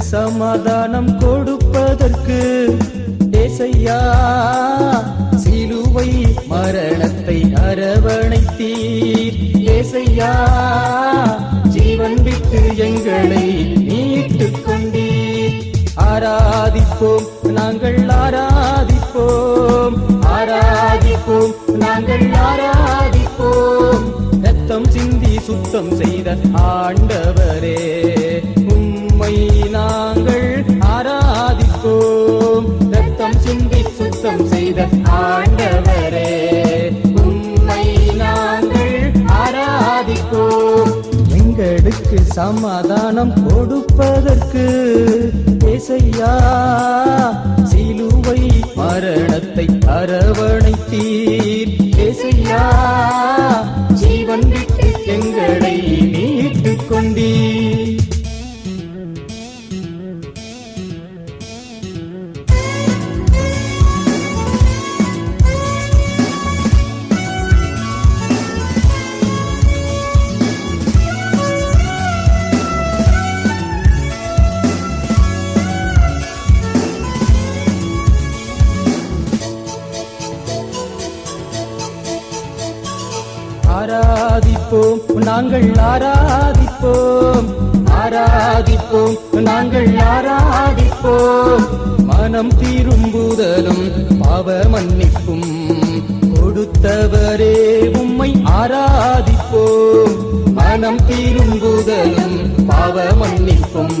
சமாதானம் கொடுப்பதற்கு ஏசையா சிலுவை மரணத்தை அரவணைத்தீர். ஏசையா ஜீவன் விட்டு எங்களை மீட்டுக் கொண்டீர். ஆராதிப்போம் நாங்கள் ஆராதிப்போம். ஆராதிப்போம் நாங்கள் ஆரா சமாதானம் கொடுப்பதற்கு ஏசையா சிலுவை மரணத்தை அரவணைத்தீர். ஆராதிப்போம் நாங்கள் ஆராதிப்போம். ஆராதிப்போம் நாங்கள் ஆராதிப்போம். மனம் திரும்புதலும் பாவ மன்னிப்பும். கொடுத்தவரே உம்மை ஆராதிப்போம். மனம் திரும்புதலும் பாவ மன்னிப்பும்.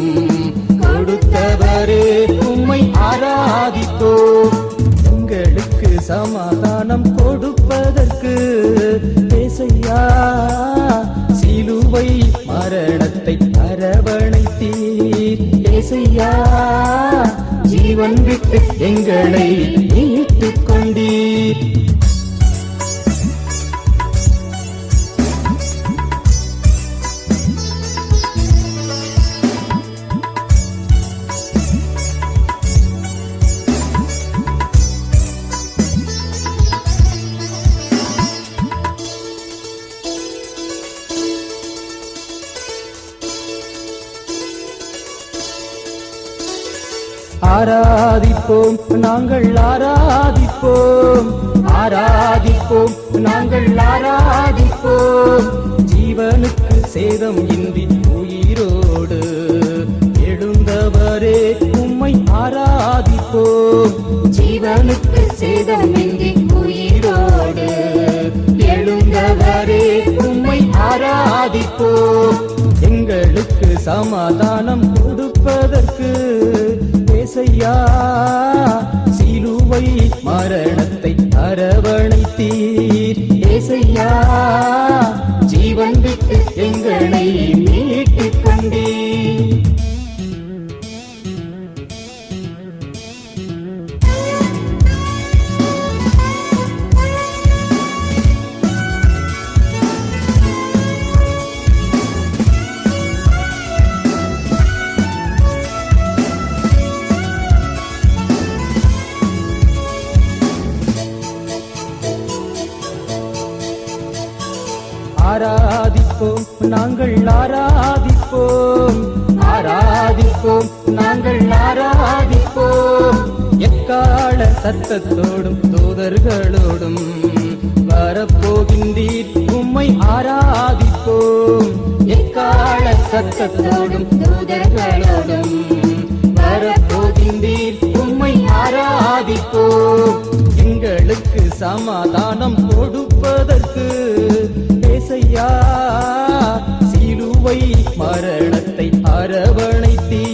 கொடுத்தவரே உம்மை ஆராதிப்போம். உங்களுக்கு சமா அரவணைத்தீர் ஏசையா ஜீவன் விட்டு எங்களை மீட்டுக் கொண்டீர் ஆராதிப்போம் நாங்கள் ஆராதிப்போம். ஆராதிப்போம் நாங்கள் ஆராதிப்போம். ஜீவனுக்கு சேதம் இன்றி உயிரோடு எழுந்தவரே உம்மை ஆராதிப்போம். ஜீவனுக்கு சேதம் இன்றி உயிரோடு எழுந்தவரே உம்மை ஆராதிப்போம். எங்களுக்கு சமாதானம் ஏசையா சிலுவை மரணத்தை அரவணைத்தீர். ஏசையா ஜீவன் விட்டு எங்களை ஆராதிப்போம் நாங்கள் ஆராதிப்போம். ஆராதிப்போம் நாங்கள் ஆராதிப்போம். எக்கால சத்தத்தோடும் தூதர்களோடும் வரப்போகின்றீர் உம்மை ஆராதிப்போம். எக்கால சத்தத்தோடும் தூதர்களோடும் வரப்போகின்றீர் உம்மை ஆராதிப்போம். எங்களுக்கு சமாதானம் கொடுப்பதற்கு ஐயா சிலுவை மரணத்தை அரவணைத்தீ